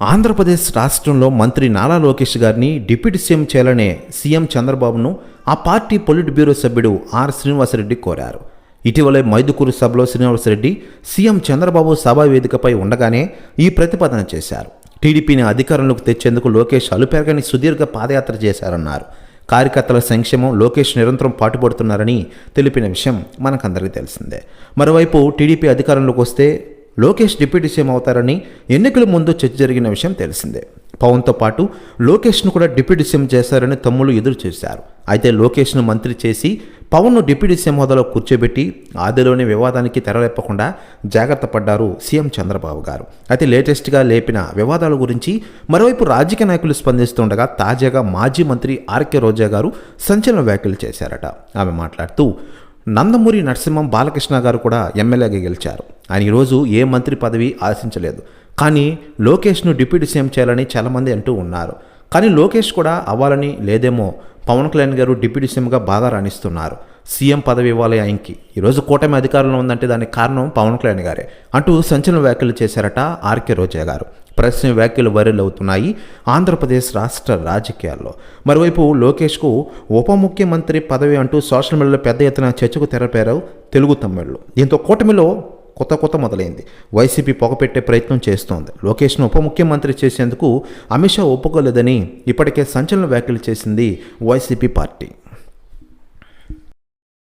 ఆంధ్రప్రదేశ్ రాష్ట్రంలో మంత్రి నారా లోకేష్ గారిని డిప్యూటీ సీఎం చేయాలనే సీఎం చంద్రబాబును ఆ పార్టీ పొలిట్ బ్యూరో సభ్యుడు ఆర్ శ్రీనివాసరెడ్డి కోరారు. ఇటీవలే మైదుకూరు సభలో శ్రీనివాసరెడ్డి సీఎం చంద్రబాబు సభా వేదికపై ఉండగానే ఈ ప్రతిపాదన చేశారు. టీడీపీని అధికారంలోకి తెచ్చేందుకు లోకేష్ అలుపెరగని సుదీర్ఘ పాదయాత్ర చేశారన్నారు. కార్యకర్తల సంక్షేమం లోకేష్ నిరంతరం పాటుపడుతున్నారని తెలిపిన విషయం మనకందరికీ తెలిసిందే. మరోవైపు టీడీపీ అధికారంలోకి వస్తే లోకేష్ డిప్యూటీ సీఎం అవుతారని ఎన్నికల ముందు చర్చ జరిగిన విషయం తెలిసిందే. పవన్తో పాటు లోకేష్ను కూడా డిప్యూటీ సీఎం చేశారని తమ్ముళ్ళు ఎదురు చూశారు. అయితే లోకేష్ను మంత్రి చేసి పవన్ను డిప్యూటీ సీఎం హోదాలో కూర్చోబెట్టి ఆదిలోని వివాదానికి తెరలేపకుండా జాగ్రత్త పడ్డారు సీఎం చంద్రబాబు గారు. అయితే లేటెస్ట్గా లేపిన వివాదాల గురించి మరోవైపు రాజకీయ నాయకులు స్పందిస్తుండగా తాజాగా మాజీ మంత్రి ఆర్కే రోజా గారు సంచలన వ్యాఖ్యలు చేశారట. ఆమె మాట్లాడుతూ నందమూరి నరసింహం బాలకృష్ణ గారు కూడా ఎమ్మెల్యేగా గెలిచారు. ఆయన ఈరోజు ఏ మంత్రి పదవి ఆశించలేదు. కానీ లోకేష్ను డిప్యూటీ సీఎం చేయాలని చాలామంది అంటూ ఉన్నారు. కానీ లోకేష్ కూడా అవ్వాలని లేదేమో పవన్ కళ్యాణ్ గారు డిప్యూటీ సీఎంగా బాగా రాణిస్తున్నారు. సీఎం పదవి ఇవ్వాలి ఆయనకి. ఈరోజు కూటమి అధికారంలో ఉందంటే దానికి కారణం పవన్ కళ్యాణ్ గారే అంటూ సంచలన వ్యాఖ్యలు చేశారట ఆర్కే రోజా గారు. ప్రశ్న వ్యాఖ్యలు వైరల్ అవుతున్నాయి ఆంధ్రప్రదేశ్ రాష్ట్ర రాజకీయాల్లో. మరోవైపు లోకేష్కు ఉప ముఖ్యమంత్రి పదవి అంటూ సోషల్ మీడియాలో పెద్ద ఎత్తున చర్చకు తెరపేరావు తెలుగు తమిళ్ళు. దీంతో కూటమిలో కొత్త కొత్త మొదలైంది. వైసీపీ పొగపెట్టే ప్రయత్నం చేస్తోంది. లోకేష్ను ఉప ముఖ్యమంత్రి చేసేందుకు అమిత్ షా ఒప్పుకోలేదని ఇప్పటికే సంచలన వ్యాఖ్యలు చేసింది వైసీపీ పార్టీ.